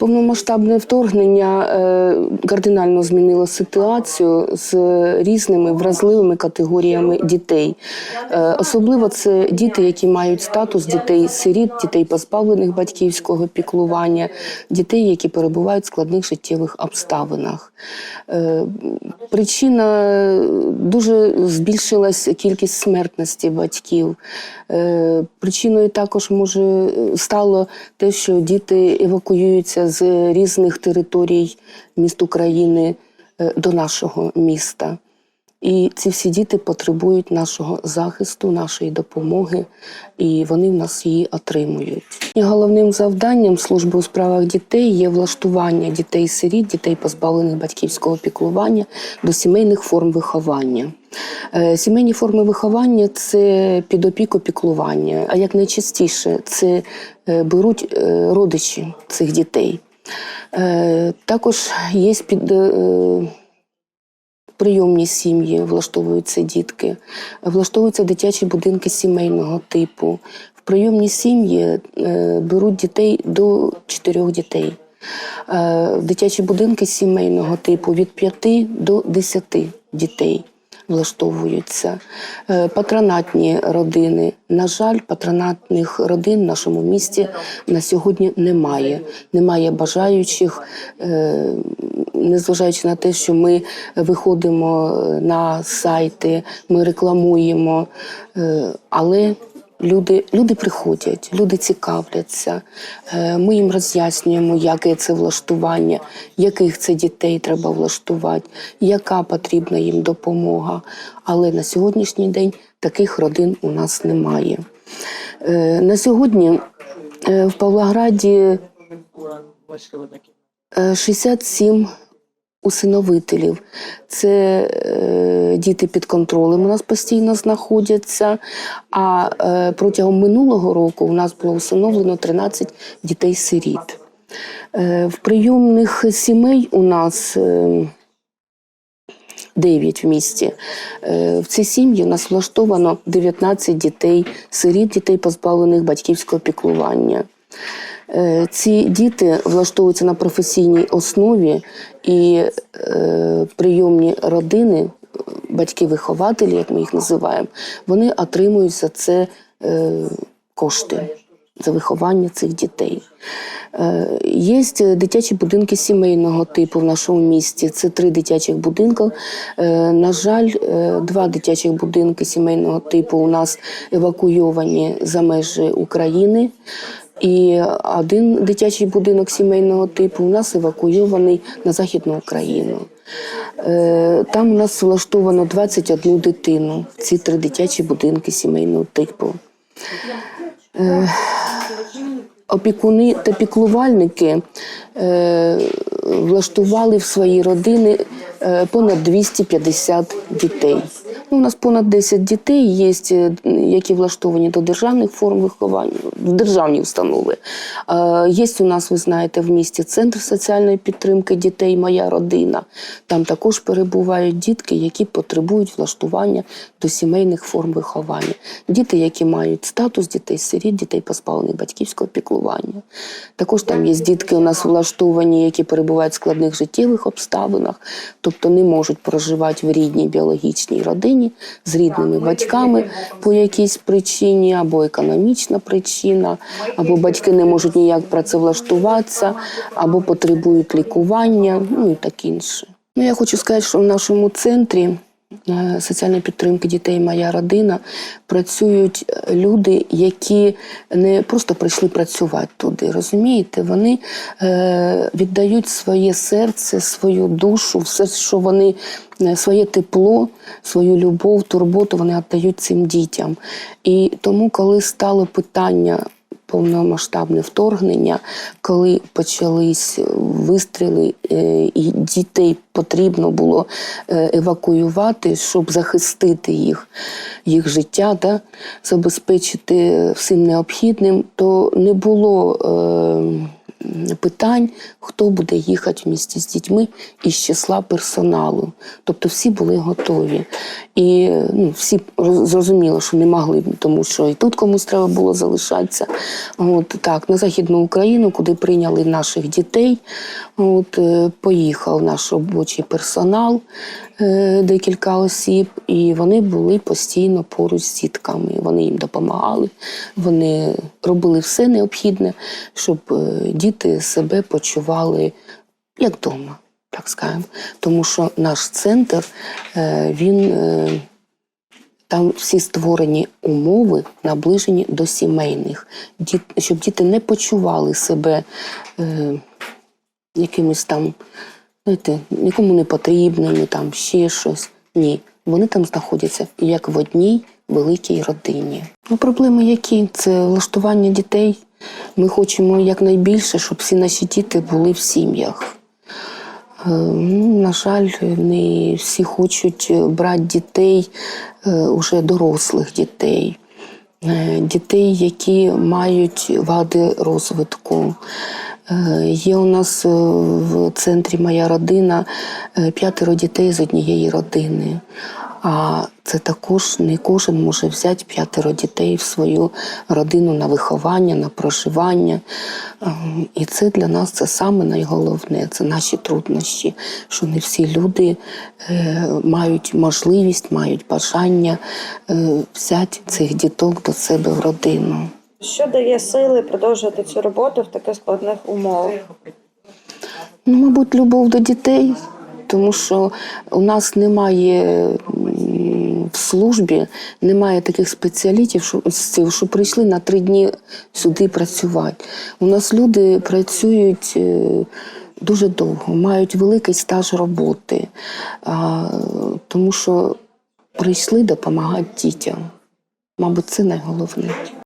Повномасштабне вторгнення е, кардинально змінило ситуацію з різними вразливими категоріями дітей. Е, особливо це діти, які мають статус дітей-сиріт, дітей позбавлених батьківського піклування, дітей, які перебувають в складних життєвих обставинах. Е, причина дуже збільшилась кількість смертності батьків. Причиною також може стало те, що діти евакуюються з різних територій міст України е, до нашого міста. І ці всі діти потребують нашого захисту, нашої допомоги, і вони в нас її отримують. І головним завданням служби у справах дітей є влаштування дітей-сиріт, дітей, позбавлених батьківського піклування до сімейних форм виховання. Е, Сімейні форми виховання це під опіку піклування, а як найчастіше це е, беруть е, родичі цих дітей. Також є під прийомні сім'ї, влаштовуються дітки, влаштовуються дитячі будинки сімейного типу. В прийомні сім'ї е, беруть дітей до чотирьох дітей. Е, В дитячі будинки сімейного типу від 5 до 10 дітей влаштовуються. Е, Патронатні родини. На жаль, патронатних родин в нашому місті на сьогодні немає. Немає бажаючих, е, незважаючи на те, що ми виходимо на сайти, ми рекламуємо, е, але Люди, люди приходять, люди цікавляться. Е, Ми їм роз'яснюємо, яке це влаштування, яких це дітей треба влаштувати, яка потрібна їм допомога. Але на сьогоднішній день таких родин у нас немає. Е, На сьогодні е, в Павлограді е, 67 усиновителів. Це е, діти під контролем у нас постійно знаходяться. А е, протягом минулого року у нас було усиновлено 13 дітей-сиріт. Е, в прийомних сімей у нас. Е, 9 в місті. Е, В цій сім'ї у нас влаштовано 19 дітей, сиріт, дітей, позбавлених батьківського піклування. Е, Ці діти влаштовуються на професійній основі, і е, прийомні родини, батьки-вихователі, як ми їх називаємо, вони отримують за це е, кошти за виховання цих дітей. Е, Є дитячі будинки сімейного типу в нашому місті. Це три дитячих будинки. Е, На жаль, е, два дитячих будинки сімейного типу у нас евакуйовані за межі України. І один дитячий будинок сімейного типу у нас евакуйований на Західну Україну. Е, Там у нас влаштовано 21 дитину ці три дитячі будинки сімейного типу. Е, Опікуни та піклувальники е, влаштували в свої родини понад 250 дітей. Ну, у нас понад 10 дітей є, е, які влаштовані до державних форм виховання, в державні установи. Е, Є у нас, ви знаєте, в місті центр соціальної підтримки дітей Моя родина. Там також перебувають дітки, які потребують влаштування до сімейних форм виховання. Діти, які мають статус дітей-сиріт, дітей позбавлених батьківського піклування. Також там є дітки у нас влаштовані, які перебувають в складних життєвих обставинах, тобто не можуть проживати в рідній біологічній родині з рідними батьками по якійсь причині, або економічна причина, або батьки не можуть ніяк працевлаштуватися, або потребують лікування, ну і так інше. Ну, я хочу сказати, що в нашому центрі соціальної підтримки дітей Моя родина працюють е, люди, які не просто прийшли працювати туди. Розумієте, вони е, віддають своє серце, свою душу, все, що вони е, своє тепло, свою любов, турботу вони віддають цим дітям. І тому, коли стало питання повномасштабне вторгнення, коли почались вистріли, е, і дітей потрібно було е, евакуювати, щоб захистити їх, їх життя, да, забезпечити всім необхідним, то не було. е, питань, хто буде їхати в місті з дітьми із числа персоналу. Тобто всі були готові. І ну, всі роз- зрозуміло, що не могли, тому що і тут комусь треба було залишатися. От так, на Західну Україну, куди прийняли наших дітей, от, е, поїхав наш робочий персонал, е, декілька осіб, і вони були постійно поруч з дітками. Вони їм допомагали, вони робили все необхідне, щоб е, діти себе почували як вдома, так скажемо. Тому що наш центр, е, він. е, Там всі створені умови наближені до сімейних, щоб діти не почували себе е, якимось там, знаєте, нікому не потрібними, там ще щось. Ні, вони там знаходяться як в одній великій родині. Ну, проблеми які? Це влаштування дітей. Ми хочемо якнайбільше, щоб всі наші діти були в сім'ях. Е, ну, На жаль, не всі хочуть е, брати дітей, е, уже дорослих дітей, дітей, які мають вади розвитку. Є у нас в центрі моя родина п'ятеро дітей з однієї родини. А це також не кожен може взяти п'ятеро дітей в свою родину на виховання, на проживання. Е, І це для нас це саме найголовне, це наші труднощі, що не всі люди е, мають можливість, мають бажання е, взяти цих діток до себе в родину. Що дає сили продовжувати цю роботу в таких складних умовах? Ну, мабуть, любов до дітей, тому що у нас немає в службі, немає таких спеціалістів, що, що прийшли на три дні сюди працювати. У нас люди працюють. е, Дуже довго, мають великий стаж роботи, тому що прийшли допомагати дітям. Мабуть, це найголовніше.